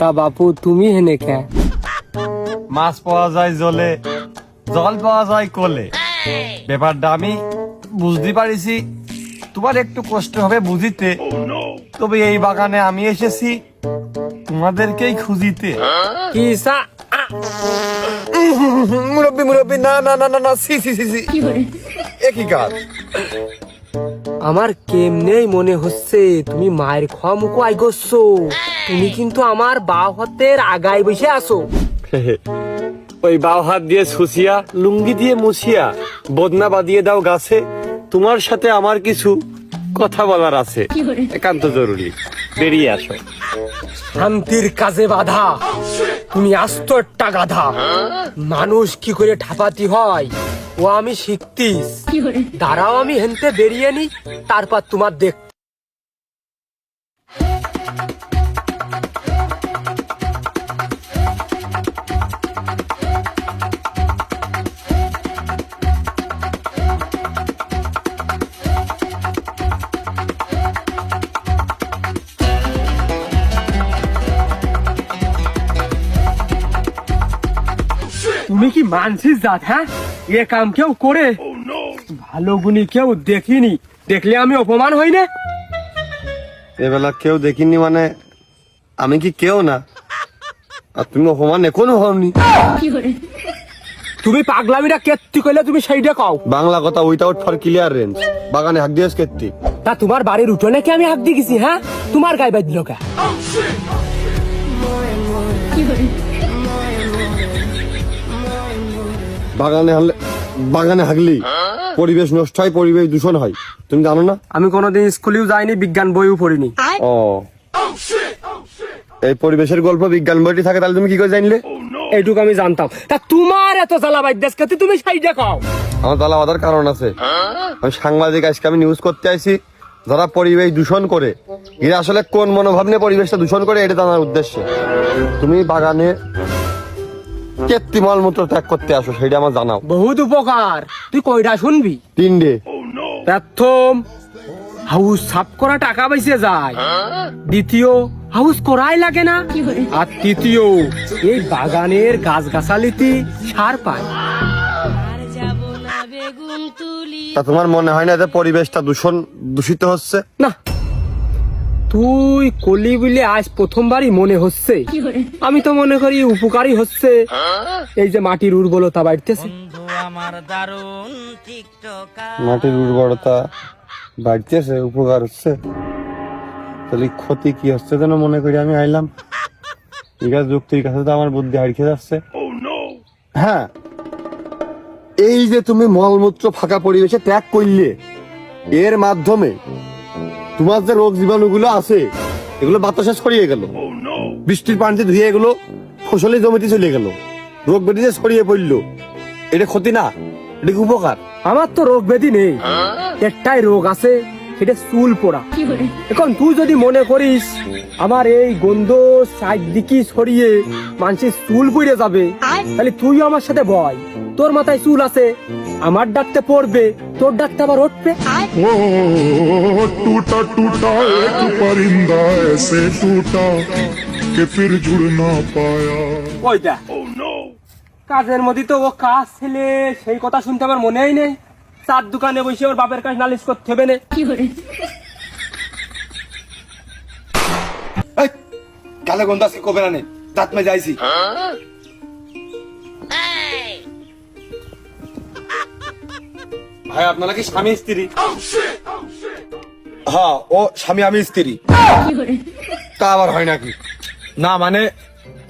তা বাপু তুমি হেনে কে মাছ পাওয়া যায় জলে জল পাওয়া যায় কোলে। ব্যাপারটা আমি বুঝতে পারিছি। তোমার একটু কষ্ট হবে বুঝিতে। তবে এই বাগানে আমি এসেছি তোমাদেরকেই খুঁজিতে। কি সা মুরব্বী মুরব্বী না না না না না সি সি সি সি। একই কাজ। আমার কেমনেই মনে হচ্ছে তুমি মায়ের খাওয়া মুখো আই করছ তুমি কিন্তু আমার বাও হাতের আগায় বসে আসো ওই বাও হাত দিয়ে সুসিয়া লুঙ্গি দিয়ে মুছিয়া বদনা বাদিয়ে দাও গাছে। তোমার সাথে আমার কিছু কথা বলার আছে। একান্ত জরুরি। বেরিয়ে আসো। শান্তির কাজে বাধা। তুমি আস্ত একটা গাধা। মানুষ কি করে ঠাপাতি হয়? ও আমি শিখতিস। দাঁড়াও আমি হেনতে বেরিয়ে নি। তারপর তোমার দেখ তুমি কি মানছিস জাত হ্যাঁ? এ কাম কেউ করে? ভালো গুণী কেউ দেখিনি। দেখলে আমি অপমান হই না? এবেলা কেউ দেখিনি মানে আমি কি কেউ না? আর তুমি অপমান এখনও হওনি। তুমি পাগলামিটা কেত্তি কইলে তুমি সেইটা কও। বাংলা কথা উইথাউট ফর ক্লিয়ার রেঞ্জ বাগানে হাক দিয়েছ কেত্তি। তা তোমার বাড়ির উঠোনে কি আমি হাক দিয়ে গেছি হ্যাঁ? তোমার গায়ে বাজলো কে? বাগানে হারলে বাগানে হাগলি। পরিবেশ নষ্ট হয় পরিবেশ দূষণ হয়। তুমি জানো না? আমি কোনোদিন স্কুলেও যাইনি বিজ্ঞান বইও পড়িনি। ও। এই পরিবেশের গল্প বিজ্ঞান বইটি থাকে তাহলে তুমি কি করে জানলে? এইটুকু আমি জানতাম। তা তোমার এত জ্বালা বাইদ্যাস কাতে তুমি সেইটা কও আমার তালা বাঁধার কারণ আছে। আমি সাংবাদিক আজকে আমি নিউজ করতে আইছি যারা পরিবেশ দূষণ করে এরা আসলে কোন মনোভাব নিয়ে পরিবেশটা দূষণ করে এটা জানার উদ্দেশ্যে। তুমি বাগানে কেত্তিমাল মতো ত্যাগ করতে আসো সেটা আমার জানাও। বহুত উপকার। তুই কয়টা শুনবি? তিনটে। প্রথম হাউস সাফ করা টাকা বেঁচে যায়। দ্বিতীয় হাউস করাই লাগে না। আর তৃতীয় এই বাগানের গাছ গাছালিতে সার পায়। আর যাব না বেগুন তুলি তা তোমার মনে হয় না যে পরিবেশটা দূষণ দূষিত হচ্ছে? না তুই কলি বলে আজ প্রথমবারই মনে হচ্ছে। আমি তো মনে করি উপকারই হচ্ছে। এই যে মাটির উর্বরতা বাড়তেছে। মাটির উর্বরতা বাড়তেছে, উপকার হচ্ছে। তাহলে ক্ষতি কি হচ্ছে যেন মনে করি আমি আইলাম? ঠিক আছে যুক্তির কাছে তো আমার বুদ্ধি হারিয়ে যাচ্ছে। হ্যাঁ। এই যে তুমি মলমূত্র ফাঁকা পরিবেশে ত্যাগ করলে, এর মাধ্যমে তোমার যে রোগ জীবাণুগুলো আছে, এগুলো বাতাসে ছড়িয়ে গেল। বৃষ্টির পানিতে ধুয়ে এগুলো ফসলের জমিতে চলে গেল। রোগ ব্যাধিতে ছড়িয়ে পড়ল। এটা ক্ষতি না, এটা উপকার? আমার তো রোগ ব্যাধি নেই। একটাই রোগ আছে সেটা চুল পড়া। এখন তুই যদি মনে করিস আমার এই গন্ধ চারদিকে সরিয়ে মানুষের চুল পড়ে যাবে তাহলে তুই আমার সাথে বল। তোর মাথায় চুল আছে আমার ডাকতে পড়বে তোর ডাকতে আবার উঠবে। টুটা টুটা এক পরিন্দা এসে টুটা কে ফির জুড় না পায়া। ওই দেখ। oh, কাজের মধ্যে তো ও কাজ ছেলে সেই কথা শুনতে আমার মনেই নেই। চার দোকানে বসে ওর বাপের কাছে নালিশ করতে হবে না। কালে গন্ধ আজকে কবে না দাঁত মে যাইছি ভাই আপনারা কি স্বামী স্ত্রী? হ্যাঁ ও স্বামী আমি স্ত্রী। তা আবার হয় নাকি? না মানে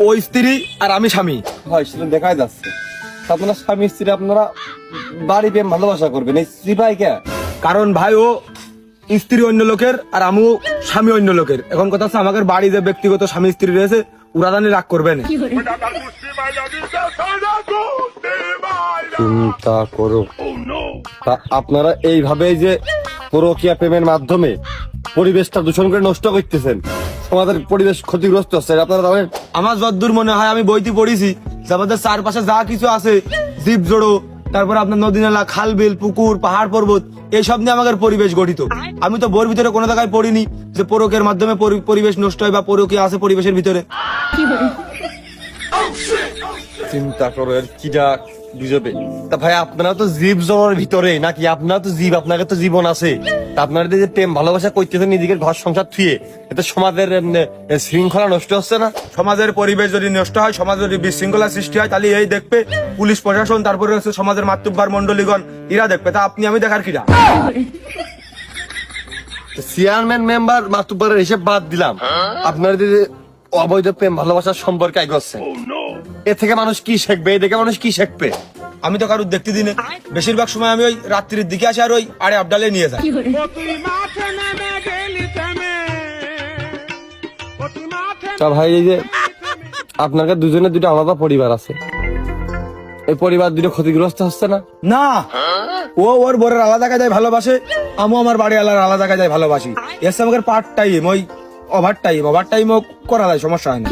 ওই স্ত্রী আর আমি স্বামী। হয় সেটা দেখাই যাচ্ছে। আপনারা স্বামী স্ত্রী আপনারা বাড়ি প্রেম ভালোবাসা করবেন এই স্ত্রী ভাই কে কারণ ভাই ও স্ত্রী অন্য লোকের আর আমিও স্বামী অন্য লোকের। এখন কথা হচ্ছে আমাদের বাড়ি যে ব্যক্তিগত স্বামী স্ত্রী রয়েছে ওরা জানি রাগ করবে না। চিন্তা করো। তা আপনারা এইভাবে যে পরকিয়া প্রেমের মাধ্যমে পরিবেশটা দূষণ করে নষ্ট করতেছেন আমাদের পরিবেশ ক্ষতিগ্রস্ত হচ্ছে। আপনারা জানেন আমার যদ্দূর মনে হয় আমি বইতে পড়েছি যে আমাদের চারপাশে যা কিছু আছে জীব জড়ো তারপর আপনার নদী নালা খাল বিল পুকুর পাহাড় পর্বত এইসব নিয়ে আমাদের পরিবেশ গঠিত। আমি তো বোর ভিতরে কোনো জায়গায় পড়িনি যে পরকের মাধ্যমে পরিবেশ নষ্ট হয় বা পরকে আছে পরিবেশের ভিতরে। চিন্তা করো এর কিটা বুঝবে তা ভাই আপনারা তো জীব জগতের ভিতরে নাকি আপনারা তো জীব আপনাদের তো জীবন আছে। তা আপনারা যে প্রেম ভালোবাসা নিজেদের ঘর সংসার থুয়ে এতে সমাজের শৃঙ্খলা নষ্ট হচ্ছে না? সমাজের পরিবেশ যদি নষ্ট হয় সমাজ যদি বিশৃঙ্খলা সৃষ্টি হয় তাহলে এই দেখবে পুলিশ প্রশাসন তারপরে হচ্ছে সমাজের মাতৃবার মন্ডলীগণ এরা দেখবে। তা আপনি আমি দেখার কিরা? চেয়ারম্যান মেম্বার মাতুব্বারের হিসেব বাদ দিলাম। আপনারা যে অবৈধ প্রেম ভালোবাসার সম্পর্কে আগে এ থেকে মানুষ কি শিখবে? এ দেখে মানুষ কি শিখবে? আমি তো কারুর দেখতে দিনে। বেশিরভাগ সময় আমি ওই রাত্রির দিকে আসি আর ওই আরে আবডালে নিয়ে যাই। তা ভাই এই যে আপনাকে দুজনের দুটো আলাদা পরিবার আছে। এই পরিবার দুটো ক্ষতিগ্রস্ত হচ্ছে না? না। ও ওর বোরের আলাদা কাজায় ভালোবাসে আমি আমার বাড়ি আলার আলাদা কাজায় ভালোবাসি। এসে আমাকে পার্ট টাইম ওই ওভার টাইম ওভার টাইমও করা যায় সমস্যা হয় না।